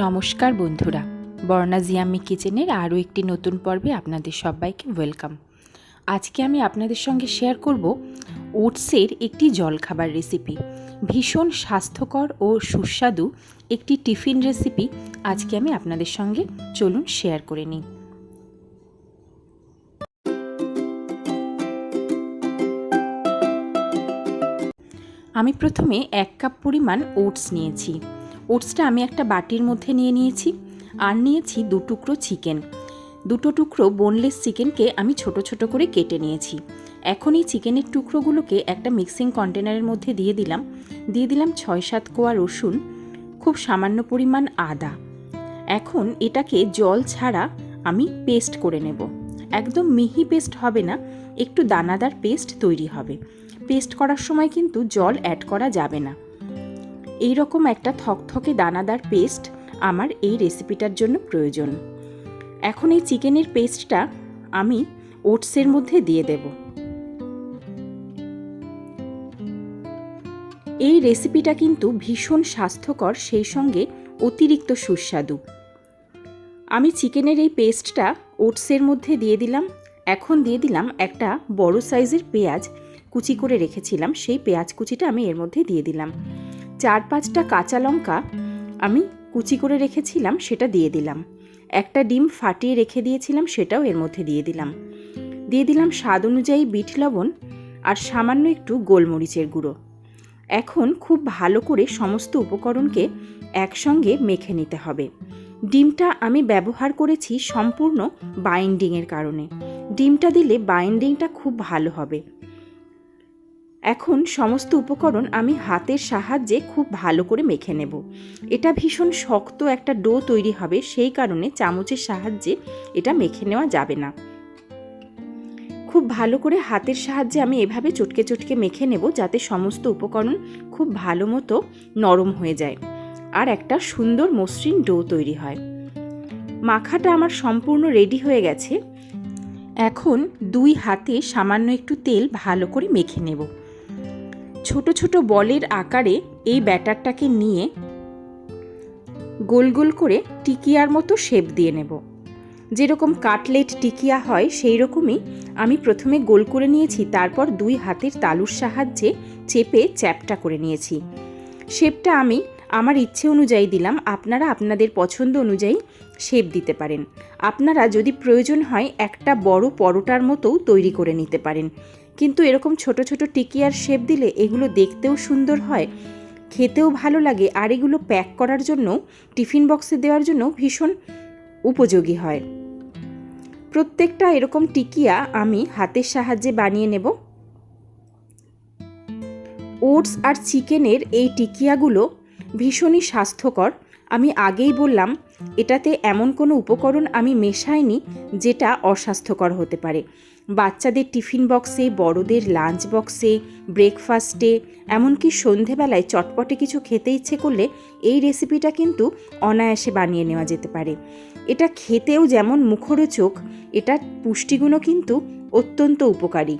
নমস্কার বন্ধুরা, বর্ণা জিয়াম্মি কিচেনের আরও একটি নতুন পর্বে আপনাদের সবাইকে ওয়েলকাম। আজকে আমি আপনাদের সঙ্গে শেয়ার করব ওটসের একটি জলখাবার রেসিপি। ভীষণ স্বাস্থ্যকর ও সুস্বাদু একটি টিফিন রেসিপি আজকে আমি আপনাদের সঙ্গে চলুন শেয়ার করে নিই। আমি প্রথমে এক কাপ পরিমাণ ওটস নিয়েছি। ওটসটা আমি একটা বাটির মধ্যে নিয়ে নিয়েছি আর নিয়েছি দু টুকরো চিকেন। দুটো টুকরো বোনলেস চিকেনকে আমি ছোট ছোট করে কেটে নিয়েছি। এখন এই চিকেনের টুকরোগুলোকে একটা মিক্সিং কন্টেনারের মধ্যে দিয়ে দিলাম। দিয়ে দিলাম ছয় সাত কোয়া রসুন, খুব সামান্য পরিমাণ আদা। এখন এটাকে জল ছাড়া আমি পেস্ট করে নেব। একদম মিহি পেস্ট হবে না, একটু দানাদার পেস্ট তৈরি হবে। পেস্ট করার সময় কিন্তু জল অ্যাড করা যাবে না। এই রকম একটা থকথকে দানাদার পেস্ট আমার এই রেসিপিটার জন্য প্রয়োজন। এখন এই চিকেনের পেস্টটা আমি ওটসের মধ্যে দিয়ে দেব। এই রেসিপিটা কিন্তু ভীষণ স্বাস্থ্যকর, সেই সঙ্গে অতিরিক্ত সুস্বাদু। আমি চিকেনের এই পেস্টটা ওটসের মধ্যে দিয়ে দিলাম। এখন দিয়ে দিলাম একটা বড় সাইজের পেঁয়াজ কুচি করে রেখেছিলাম। সেই পেঁয়াজ কুচিটা আমি এর মধ্যে দিয়ে দিলাম। চার পাঁচটা কাঁচা লঙ্কা আমি কুচি করে রেখেছিলাম, সেটা দিয়ে দিলাম। একটা ডিম ফাটিয়ে রেখে দিয়েছিলাম, সেটাও এর মধ্যে দিয়ে দিলাম। দিয়ে দিলাম স্বাদ অনুযায়ী বিট লবণ আর সামান্য একটু গোলমরিচের গুঁড়ো। এখন খুব ভালো করে সমস্ত উপকরণকে একসঙ্গে মেখে নিতে হবে। ডিমটা আমি ব্যবহার করেছি সম্পূর্ণ বাইন্ডিংয়ের কারণে। ডিমটা দিলে বাইন্ডিংটা খুব ভালো হবে। এখন সমস্ত উপকরণ আমি হাতের সাহায্যে খুব ভালো করে মেখে নেব। এটা ভীষণ শক্ত একটা ডো তৈরি হবে, সেই কারণে চামচের সাহায্যে এটা মেখে নেওয়া যাবে না। খুব ভালো করে হাতের সাহায্যে আমি এভাবে চটকে চটকে মেখে নেব যাতে সমস্ত উপকরণ খুব ভালো মতো নরম হয়ে যায় আর একটা সুন্দর মসৃণ ডো তৈরি হয়। মাখাটা আমার সম্পূর্ণ রেডি হয়ে গেছে। এখন দুই হাতে সামান্য একটু তেল ভালো করে মেখে নেব। ছোট ছোট বলের আকারে এই ব্যাটারটাকে নিয়ে গোল গোল করে টিকিয়ার মতো শেপ দিয়ে নেব। যেরকম কাটলেট টিকিয়া হয়, সেই রকমই আমি প্রথমে গোল করে নিয়েছি, তারপর দুই হাতের তালুর সাহায্যে চেপে চ্যাপটা করে নিয়েছি। শেপটা আমি আমার ইচ্ছে অনুযায়ী দিলাম, আপনারা আপনাদের পছন্দ অনুযায়ী শেপ দিতে পারেন। আপনারা যদি প্রয়োজন হয় একটা বড় পরোটার মতোও তৈরি করে নিতে পারেন। কিন্তু এরকম ছোট ছোট টিকিয়ার শেপ দিলে এগুলো দেখতেও সুন্দর হয়, খেতেও ভালো লাগে আর এগুলো প্যাক করার জন্য, টিফিন বক্সে দেওয়ার জন্য ভীষণ উপযোগী হয়। প্রত্যেকটা এরকম টিকিয়া আমি হাতের সাহায্যে বানিয়ে নেব। ওটস আর চিকেনের এই টিকিয়াগুলো ভীষণই স্বাস্থ্যকর। আমি আগেই বললাম, এটাতে এমন কোনো উপকরণ আমি মেশাইনি যেটা অস্বাস্থ্যকর হতে পারে। বাচ্চাদের টিফিন বক্সে, বড়দের লাঞ্চ বক্সে, ব্রেকফাস্টে, এমনকি সন্ধেবেলায় চটপটে কিছু খেতে ইচ্ছে করলে এই রেসিপিটা কিন্তু অনায়াসে বানিয়ে নেওয়া যেতে পারে। এটা খেতেও যেমন মুখরোচক, এটার পুষ্টিগুণও কিন্তু অত্যন্ত উপকারী।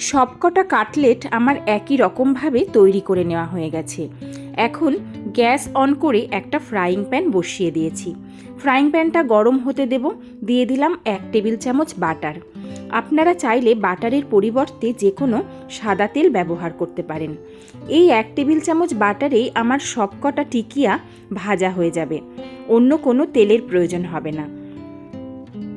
সবকটা কাটলেট আমার একই রকমভাবে তৈরি করে নেওয়া হয়ে গেছে। এখন গ্যাস অন করে একটা ফ্রাইং প্যান বসিয়ে দিয়েছি। ফ্রাইং প্যানটা গরম হতে দেব, দিয়ে দিলাম এক টেবিল চামচ বাটার। আপনারা চাইলে বাটারের পরিবর্তে যে কোনো সাদা তেল ব্যবহার করতে পারেন। এই এক টেবিল চামচ বাটারেই আমার সবকটা টিকিয়া ভাজা হয়ে যাবে। অন্য কোনো তেলের প্রয়োজন হবে না।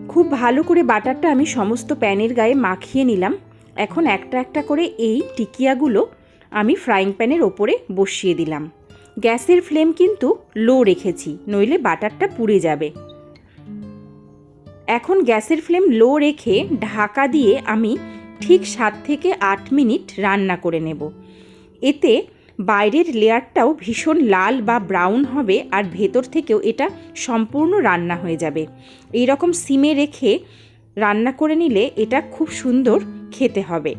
খুব ভালো করে বাটারটা আমি সমস্ত প্যানের গায়ে মাখিয়ে নিলাম। এখন একটা একটা করে এই টিকিয়াগুলো আমি ফ্রাইং প্যানের ওপরে বসিয়ে দিলাম। গ্যাসের ফ্লেম কিন্তু লো রেখেছি, নইলে বাটারটা পুড়ে যাবে। এখন গ্যাসের ফ্লেম লো রেখে ঢাকা দিয়ে আমি ঠিক সাত থেকে আট মিনিট রান্না করে নেব। এতে বাইরের লেয়ারটাও ভীষণ লাল বা ব্রাউন হবে আর ভেতর থেকেও এটা সম্পূর্ণ রান্না হয়ে যাবে। এই রকম সিমে রেখে রান্না করে নিলে এটা খুব সুন্দর খেতে হবে।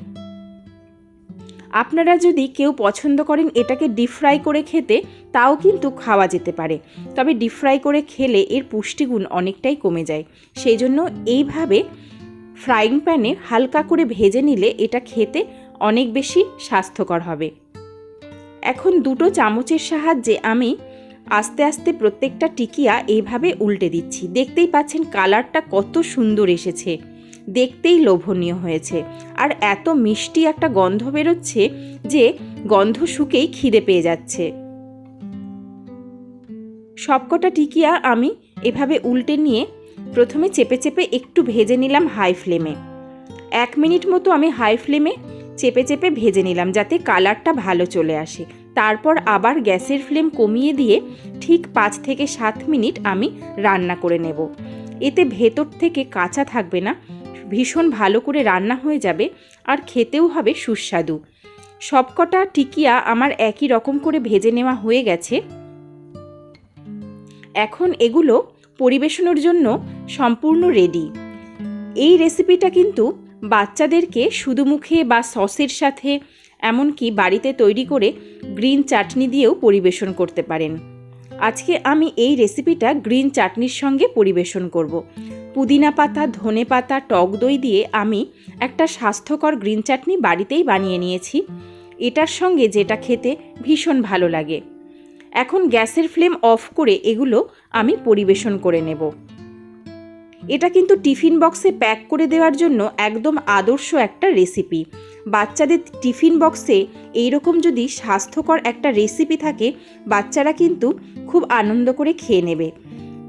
আপনারা যদি কেউ পছন্দ করেন এটাকে ডিপ ফ্রাই করে খেতে, তাও কিন্তু খাওয়া যেতে পারে। তবে ডিপ ফ্রাই করে খেলে এর পুষ্টিগুণ অনেকটাই কমে যায়। সেই জন্য এইভাবে ফ্রাইং প্যানে হালকা করে ভেজে নিলে এটা খেতে অনেক বেশি স্বাস্থ্যকর হবে। এখন দুটো চামচের সাহায্যে আমি আস্তে আস্তে প্রত্যেকটা টিকিয়া এইভাবে উল্টে দিচ্ছি। দেখতেই পাচ্ছেন কালারটা কত সুন্দর এসেছে। দেখতেই লোভনীয় হয়েছে। আর এত মিষ্টি একটা গন্ধ বেরোচ্ছে যে গন্ধ শুকেই খিদে পেয়ে যাচ্ছে। সবকটা টিকিয়া আমি এভাবে উল্টে নিয়ে প্রথমে চেপে চেপে একটু ভেজে নিলাম হাই ফ্লেমে। এক মিনিট মতো আমি হাই ফ্লেমে চেপে চেপে ভেজে নিলাম যাতে কালারটা ভালো চলে আসে। তারপর আবার গ্যাসের ফ্লেম কমিয়ে দিয়ে ঠিক পাঁচ থেকে সাত মিনিট আমি রান্না করে নেব। এতে ভেতর থেকে কাঁচা থাকবে না ভীষণ ভালো করে রান্না হয়ে যাবে আর খেতেও হবে সুস্বাদু। সবকটা টিকিয়া আমার একই রকম করে ভেজে নেওয়া হয়ে গেছে। এখন এগুলো পরিবেশনের জন্য সম্পূর্ণ রেডি এই রেসিপিটা কিন্তু বাচ্চাদেরকে শুধু মুখে বা সসের সাথে, এমনকি বাড়িতে তৈরি করে গ্রিন চাটনি দিয়েও পরিবেশন করতে পারেন। আজকে আমি এই রেসিপিটা গ্রিন চাটনির সঙ্গে পরিবেশন করব। পুদিনা পাতা, ধনে পাতা, টক দই দিয়ে আমি একটা স্বাস্থ্যকর গ্রিন চাটনি বাড়িতেই বানিয়ে নিয়েছি। এটার সঙ্গে যেটা খেতে ভীষণ ভালো লাগে। এখন গ্যাসের ফ্লেম অফ করে এগুলো আমি পরিবেশন করে নেব। এটা কিন্তু টিফিন বক্সে প্যাক করে দেওয়ার জন্য একদম আদর্শ একটা রেসিপি। বাচ্চাদের টিফিন বক্সে এইরকম যদি স্বাস্থ্যকর একটা রেসিপি থাকে, বাচ্চারা কিন্তু খুব আনন্দ করে খেয়ে নেবে।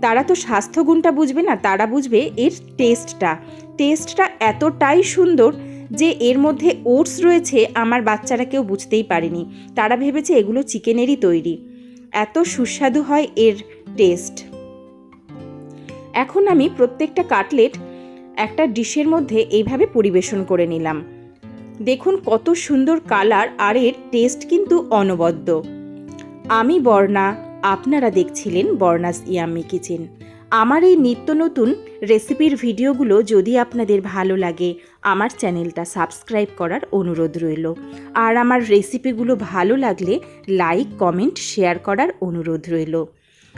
তারা তো স্বাস্থ্যগুণটা বুঝবে না, তারা বুঝবে এর টেস্টটা। টেস্টটা এতটাই সুন্দর যে এর মধ্যে ওটস রয়েছে, আমার বাচ্চারা কেউ বুঝতেই পারেনি। তারা ভেবেছে এগুলো চিকেনেরই তৈরি। এত সুস্বাদু হয় এর টেস্ট। এখন আমি প্রত্যেকটা কাটলেট একটা ডিশের মধ্যে এইভাবে পরিবেশন করে নিলাম। দেখুন কত সুন্দর কালার আর এর টেস্ট কিন্তু অনবদ্য। আমি বর্ণা, আপনারা দেখছিলেন বর্ণাস ইয়াম্মি কিচেন। আমার এই নিত্য নতুন রেসিপির ভিডিওগুলো যদি আপনাদের ভালো লাগে, আমার চ্যানেলটা সাবস্ক্রাইব করার অনুরোধ রইল। আর আমার রেসিপিগুলো ভালো লাগলে লাইক, কমেন্ট, শেয়ার করার অনুরোধ রইল।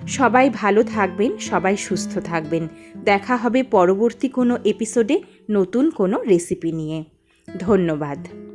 সবাই ভালো থাকবেন, সবাই সুস্থ থাকবেন। দেখা হবে পরবর্তী কোনো এপিসোডে নতুন কোনো রেসিপি নিয়ে। ধন্যবাদ।